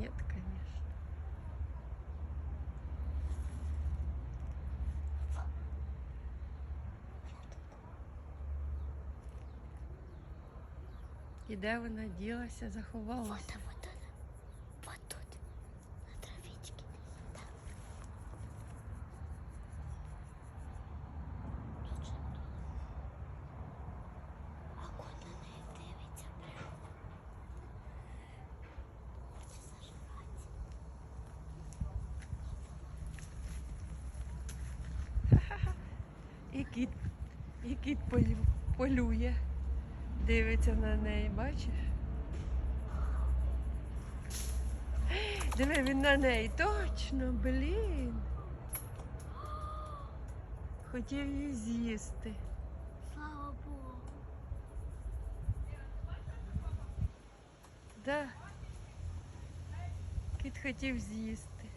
Нет, конечно. І де вона ділася, заховалася? І кіт, і кіт полює. Дивиться на неї, бачиш? Диви, він на неї. Точно, блін. Хотів її з'їсти. Слава Богу. Да. Кіт хотів з'їсти.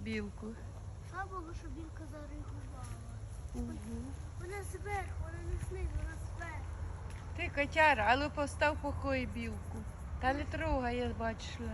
Білку. Слава Богу, що білка зарегулювала. Угу зверху, вона не снить, вона зверху. Ти котяра, але постав покої білку. Та не трогай, я бачу, що